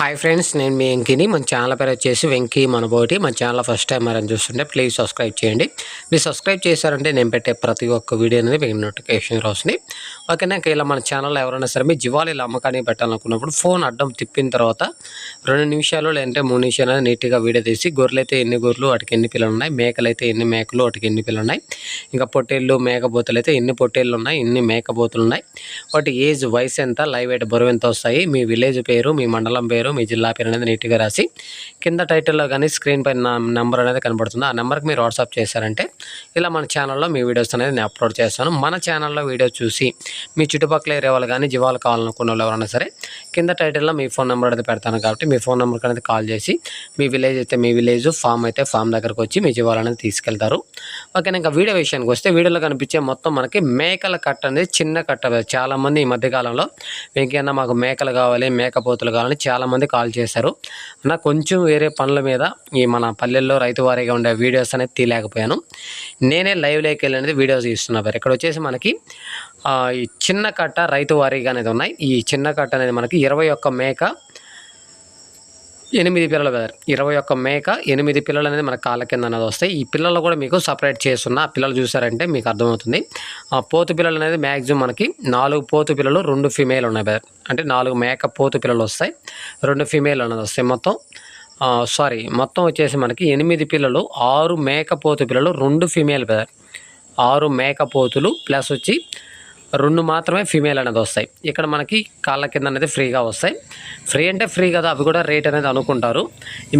Hi friends నేను మీ వెంకీని. మన channel పేరు వచ్చేసి వెంకీ మనబోటి. మన ఛానల్ ఫస్ట్ టైం మరని చూస్తుంటే ప్లీజ్ సబ్స్క్రైబ్ చేయండి. మీరు సబ్స్క్రైబ్ చేశారంటే నేను పెట్టే ప్రతి ఒక్క వీడియో అనేది మీకు నోటిఫికేషన్ వస్తుంది ఓకేనా ఇలా మన ఛానల్లో ఎవరైనా సరే మీ జివాలు ఇలా అమ్మకానికి పెట్టాలనుకున్నప్పుడు ఫోన్ అడ్డం తిప్పిన తర్వాత రెండు నిమిషాలు లేదంటే మూడు నిమిషాలు నీట్గా వీడియో తీసి గొర్రెలు అయితే ఎన్ని గొర్రెలు వాటికి ఎన్ని పిల్లలు ఉన్నాయి మేకలు అయితే ఎన్ని మేకలు వాటికి ఎన్ని పిల్లలు ఉన్నాయి ఇంకా పొట్టేళ్ళు మేకపోతులు అయితే ఎన్ని పొట్టేళ్ళు ఉన్నాయి ఎన్ని మేకపోతులు ఉన్నాయి వాటి ఏజ్ వయసు ఎంత లైవ్ ఎయిట్ బరువు ఎంత వస్తాయి మీ విలేజ్ పేరు మీ మండలం పేరు మీ జిల్లా పేరు అనేది నీట్గా రాసి కింద టైటిల్లో కానీ స్క్రీన్ పైన నెంబర్ అనేది కనబడుతుంది. ఆ నెంబర్కి మీరు వాట్సాప్ చేశారంటే ఇలా మన ఛానల్లో మీ వీడియోస్ అనేది నేను అప్లోడ్ చేస్తాను. మన ఛానల్లో వీడియో చూసి మీ చుట్టుపక్కల ఏరియా వాళ్ళు కానీ జీవాలు కావాలనుకున్న వాళ్ళు ఎవరైనా సరే కింద టైటిల్లో మీ ఫోన్ నెంబర్ అనేది పెడతాను కాబట్టి మీ ఫోన్ నెంబర్కి అనేది కాల్ చేసి మీ విలేజ్ అయితే మీ విలేజ్ ఫామ్ అయితే ఫామ్ దగ్గరకు వచ్చి మీ జీవాలు అనేది తీసుకెళ్తారు. ఓకే ఇంకా వీడియో విషయానికి వస్తే వీడియోలో కనిపించే మొత్తం మనకి మేకల కట్ట అనేది చిన్న కట్ట. చాలామంది ఈ మధ్యకాలంలో వెంకయ్య మాకు మేకలు కావాలి మేకపోతులు కావాలని చాలామంది కాల్ చేశారు. నా కొంచెం వేరే పనుల మీద ఈ మన పల్లెల్లో రైతు వారీగా ఉండే వీడియోస్ అనేది తీయలేకపోయాను. నేనే లైవ్లోకి వెళ్ళి అనేది వీడియోస్ తీస్తున్నా ఇక్కడ వచ్చేసి మనకి ఈ చిన్న కట్ట రైతు వారీగా అనేది ఉన్నాయి. ఈ చిన్న కట్ట అనేది మనకి ఇరవై ఒక్క మేక ఎనిమిది పిల్లలు బ్రదర్ ఇరవై ఒక్క మేక ఎనిమిది పిల్లలు అనేది మన కాళ్ళ కింద అనేది వస్తాయి. ఈ పిల్లలు కూడా మీకు సపరేట్ చేస్తున్న ఆ పిల్లలు చూసారంటే మీకు అర్థమవుతుంది. ఆ పోతు పిల్లలు అనేది మ్యాక్సిమం మనకి నాలుగు పోతు పిల్లలు రెండు ఫిమేల్ ఉన్నాయి బ్రదర్ అంటే నాలుగు మేక పోతు పిల్లలు వస్తాయి. రెండు ఫిమేల్ అనేది వస్తాయి మొత్తం. సారీ మొత్తం వచ్చేసి మనకి ఎనిమిది పిల్లలు ఆరు మేకపోతు పిల్లలు రెండు ఫిమేల్ బ్రదర్ ఆరు మేకపోతులు ప్లస్ వచ్చి రెండు మాత్రమే ఫీమేల్ అనేది వస్తాయి. ఇక్కడ మనకి కాళ్ళ కింద అనేది ఫ్రీగా వస్తాయి. ఫ్రీ అంటే ఫ్రీ కదా అవి కూడా రేట్ అనేది అనుకుంటారు.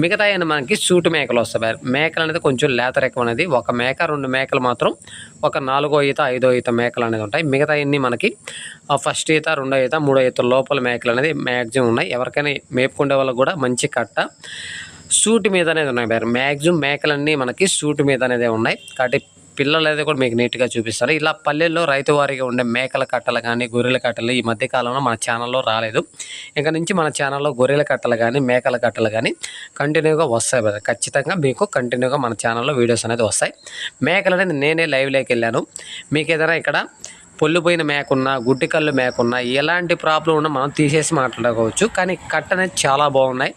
మిగతా అయిన మనకి సూటు మేకలు వస్తాయి మేకలు అనేది కొంచెం లేత రకం అనేది. ఒక మేక రెండు మేకలు మాత్రం ఒక నాలుగో ఈత ఐదో ఈత మేకలు అనేది ఉంటాయి. మిగతా అన్ని మనకి ఫస్ట్ ఈత రెండో ఈత మూడో ఈత లోపల మేకలు అనేది మ్యాక్సిమం ఉన్నాయి. ఎవరికైనా మేపుకునే వాళ్ళకి కూడా మంచి కట్ట సూట్ మీద అనేది ఉన్నాయి మేడం మ్యాక్సిమం మేకలన్నీ మనకి సూట్ మీద అనేది ఉన్నాయి. కాబట్టి పిల్లలు అయితే కూడా మీకు నీట్గా చూపిస్తారు. ఇలా పల్లెల్లో రైతు వారిగా ఉండే మేకల కట్టలు కానీ గొర్రెల కట్టలు ఈ మధ్య కాలంలో మన ఛానల్లో రాలేదు. ఇంకా నుంచి మన ఛానల్లో గొర్రెల కట్టలు కానీ మేకల కట్టలు కానీ కంటిన్యూగా వస్తాయి కదా ఖచ్చితంగా మీకు కంటిన్యూగా మన ఛానల్లో వీడియోస్ అనేది వస్తాయి. మేకలు అనేది నేనే లైవ్లోకి వెళ్ళాను. మీకు ఏదైనా ఇక్కడ పొల్లిపోయిన మేకున్నా గుడ్డి కళ్ళు మేకున్నా ఎలాంటి ప్రాబ్లం ఉన్నా మనం తీసేసి మాట్లాడుకోవచ్చు. కానీ కట్ట అనేది చాలా బాగున్నాయి.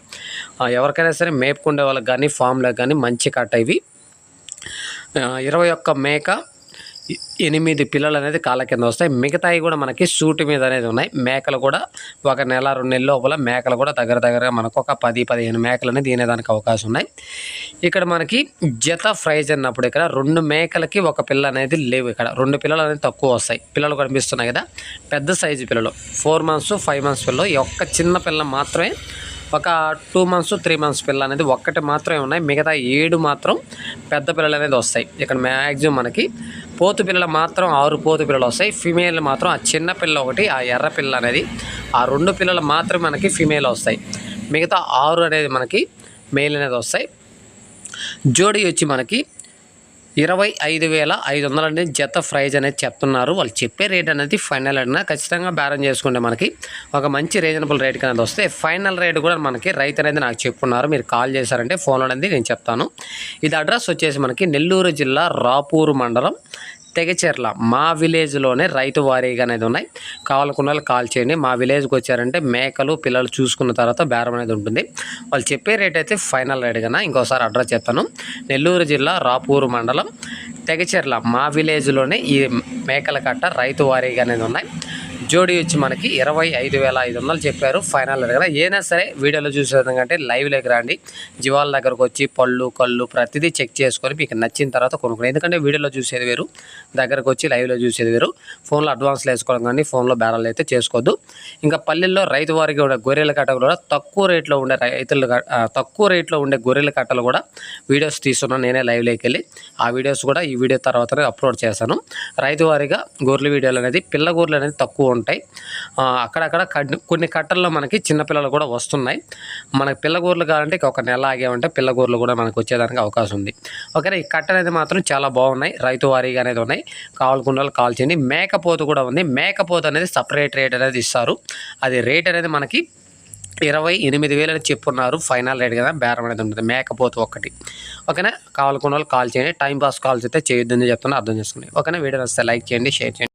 ఎవరికైనా సరే మేపుకుండే వాళ్ళకి కానీ ఫామ్లకు కానీ మంచి కట్ట ఇవి ఇరవై ఒక్క మేక ఎనిమిది పిల్లలు అనేది కాళ్ళ కింద వస్తాయి. మిగతాయి కూడా మనకి సూటు మీద అనేది ఉన్నాయి. మేకలు కూడా ఒక నెల రెండు నెలల లోపల మేకలు కూడా దగ్గర దగ్గరగా మనకు ఒక పది పదిహేను మేకలు అనేది తినేదానికి అవకాశం ఉన్నాయి. ఇక్కడ మనకి జత ఫ్రైజ్ అన్నప్పుడు ఇక్కడ రెండు మేకలకి ఒక పిల్ల అనేది లేవు ఇక్కడ. రెండు పిల్లలు అనేది తక్కువ వస్తాయి. పిల్లలు కనిపిస్తున్నాయి కదా. పెద్ద సైజు పిల్లలు. ఫోర్ మంత్స్ ఫైవ్ మంత్స్ పిల్లలు. ఒక్క చిన్న పిల్ల మాత్రమే ఒక టూ మంత్స్ త్రీ మంత్స్ పిల్ల అనేది ఒక్కటి మాత్రమే ఉన్నాయి. మిగతా ఏడు మాత్రం పెద్ద పిల్లలు అనేది వస్తాయి. ఇక్కడ మ్యాక్సిమం మనకి పోతు పిల్లలు మాత్రం ఆరు పోతు పిల్లలు వస్తాయి. ఫిమేల్ మాత్రం ఆ చిన్న పిల్ల ఒకటి ఆ ఎర్ర పిల్ల అనేది ఆ రెండు పిల్లలు మాత్రమే మనకి ఫిమేల్ వస్తాయి. మిగతా ఆరు అనేది మనకి మేల్ అనేది వస్తాయి. జోడీ వచ్చి మనకి ఇరవై ఐదు వేల ఐదు వందలు అనేది జత ప్రైజ్ అనేది చెప్తున్నారు. వాళ్ళు చెప్పే రేట్ అనేది ఫైనల్ అయినా ఖచ్చితంగా బేరం చేసుకుంటే మనకి ఒక మంచి రీజనబుల్ రేట్ అనేది వస్తే ఫైనల్ రేట్ కూడా మనకి రైతు అనేది నాకు చెప్పున్నారు. మీరు కాల్ చేశారంటే ఫోన్ అనేది నేను చెప్తాను. ఇది అడ్రస్ వచ్చేసి మనకి నెల్లూరు జిల్లా రాపూరు మండలం తెగచెర్ల మా విలేజ్లోనే రైతు వారీగా అనేది ఉన్నాయి. కావాలనుకున్న వాళ్ళు కాల్ చేయండి. మా విలేజ్కి వచ్చారంటే మేకలు పిల్లలు చూసుకున్న తర్వాత బేరం అనేది ఉంటుంది. వాళ్ళు చెప్పే రేట్ అయితే ఫైనల్ రేట్ కన్నా ఇంకోసారి అడ్రస్ చెప్తాను. నెల్లూరు జిల్లా రాపూరు మండలం తెగచెర్ల మా విలేజ్లోనే ఈ మేకల కట్ట రైతు వారీగా అనేది ఉన్నాయి. జోడీ వచ్చి మనకి ఇరవై ఐదు వేల ఐదు వందలు చెప్పారు ఫైనల్ దగ్గర ఏదైనా సరే వీడియోలో చూసే విధంగా లైవ్లోకి రండి. జీవాల దగ్గరకు వచ్చి పళ్ళు కళ్ళు ప్రతిదీ చెక్ చేసుకొని మీకు నచ్చిన తర్వాత కొనుక్కుని ఎందుకంటే వీడియోలో చూసేది వేరు దగ్గరకు వచ్చి లైవ్లో చూసేది వేరు. ఫోన్లో అడ్వాన్స్లు వేసుకోవడం కానీ ఫోన్లో బేరాలు అయితే చేసుకోవద్దు. ఇంకా పల్లెల్లో రైతు వారికి ఉండే గొర్రెల కట్టలు కూడా తక్కువ రేట్లో ఉండే రైతులు తక్కువ రేట్లో ఉండే గొర్రెల కట్టలు కూడా వీడియోస్ తీస్తున్నాను నేనే లైవ్లోకి వెళ్ళి. ఆ వీడియోస్ కూడా ఈ వీడియో తర్వాతనే అప్లోడ్ చేశాను రైతు వారిగా గొర్రెల వీడియోలు అనేది పిల్ల గొర్రెలు అనేది తక్కువ ఉంటాయి. అక్కడక్కడ కొన్ని కట్టల్లో మనకి చిన్నపిల్లలు కూడా వస్తున్నాయి. మనకి పిల్లగూరలు కావాలంటే ఒక నెల ఆగే ఉంటే పిల్లగూరలు కూడా మనకు వచ్చేదానికి అవకాశం ఉంది. ఓకేనా ఈ కట్ట అనేది మాత్రం చాలా బాగున్నాయి. రైతు వారీగా అనేది ఉన్నాయి. కావాలనుకున్న కాల్చింది మేకపోత కూడా ఉంది. మేకపోత అనేది సపరేట్ రేట్ అనేది ఇస్తారు. అది రేట్ అనేది మనకి ఇరవై ఎనిమిది వేలు అని చెప్పున్నారు. ఫైనల్ రేట్ కదా బేరం అనేది ఉంటుంది మేకపోతే ఒక్కటి. ఓకేనా? కావాలనుకున్న వాళ్ళు కాల్ చేయండి. టైం పాస్ కాల్స్ అయితే చేయొద్దని చెప్తున్నా. అర్థం చేసుకోండి ఓకేనా? వీడియో వస్తే లైక్ చేయండి షేర్ చేయండి.